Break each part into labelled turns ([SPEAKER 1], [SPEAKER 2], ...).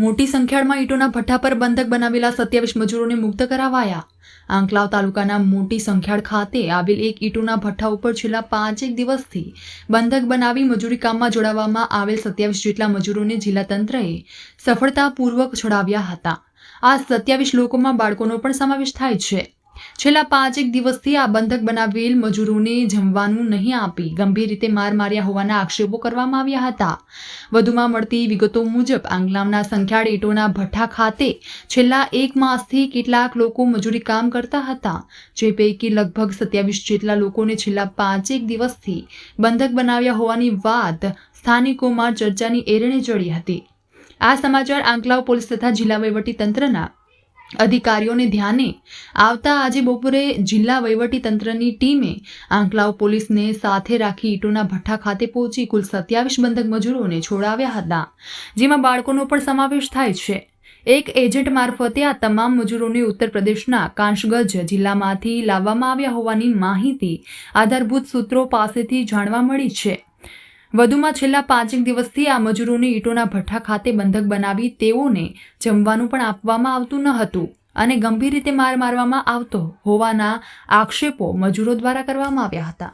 [SPEAKER 1] મોટી સંખ્યામાં ઈંટોના ભઠ્ઠા પર બંધક બનાવેલા સત્યાવીસ મજૂરોને મુક્ત કરાવાયા. આંકલાવ તાલુકાના મોટી સંખ્યાળ ખાતે આવેલ એક ઈંટોના ભઠ્ઠા ઉપર છેલ્લા પાંચેક દિવસથી બંધક બનાવી મજૂરી કામમાં જોડાવવામાં આવેલ સત્યાવીસ જેટલા મજૂરોને જિલ્લા તંત્રએ સફળતાપૂર્વક છોડાવ્યા હતા. આ સત્યાવીસ લોકોમાં બાળકોનો પણ સમાવેશ થાય છે. છેલ્લા પાંચેક દિવસથી આ બંધક બનાવેલ મજૂરોને જમવાનું નહીં આપી ગંભીર રીતે માર માર્યા હોવાના આક્ષેપો કરવામાં આવ્યા હતા. વધુમાં મળતી વિગતો મુજબ, આંગલામના સંખ્યાળ ઈંટોના ભઠ્ઠા ખાતે છેલ્લા એક માસથી કેટલાક લોકો મજૂરી કામ કરતા હતા, જે પૈકી લગભગ સત્યાવીસ જેટલા લોકોને છેલ્લા પાંચેક દિવસથી બંધક બનાવ્યા હોવાની વાત સ્થાનિકોમાં ચર્ચાની એરણે ચડી હતી. આ સમાચાર આંકલાવ પોલીસ તથા જિલ્લા વહીવટી તંત્રના અધિકારીઓને ધ્યાને આવતા આજે બપોરે જિલ્લા વહીવટી તંત્રની ટીમે આંકલાવ પોલીસને સાથે રાખી ઈંટોના ભઠ્ઠા ખાતે પહોંચી કુલ સત્યાવીસ બંધક મજૂરોને છોડાવ્યા હતા, જેમાં બાળકોનો પણ સમાવેશ થાય છે. એક એજન્ટ મારફતે આ તમામ મજૂરોને ઉત્તર પ્રદેશના કાંશગંજ જિલ્લામાંથી લાવવામાં આવ્યા હોવાની માહિતી આધારભૂત સૂત્રો પાસેથી જાણવા મળી છે. વધુમાં છેલ્લા પાંચેક દિવસથી આ મજૂરોને ઈંટોના ભઠ્ઠા ખાતે બંધક બનાવી તેઓને જમવાનું પણ આપવામાં આવતું ન હતું અને ગંભીર રીતે માર મારવામાં આવતો હોવાના આક્ષેપો મજૂરો દ્વારા કરવામાં આવ્યા હતા.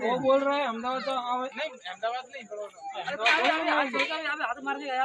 [SPEAKER 2] वो बोल रहा है अहमदाबाद तो आवे नहीं अहमदाबाद नहीं अहमदाबाद हाथ मार के गया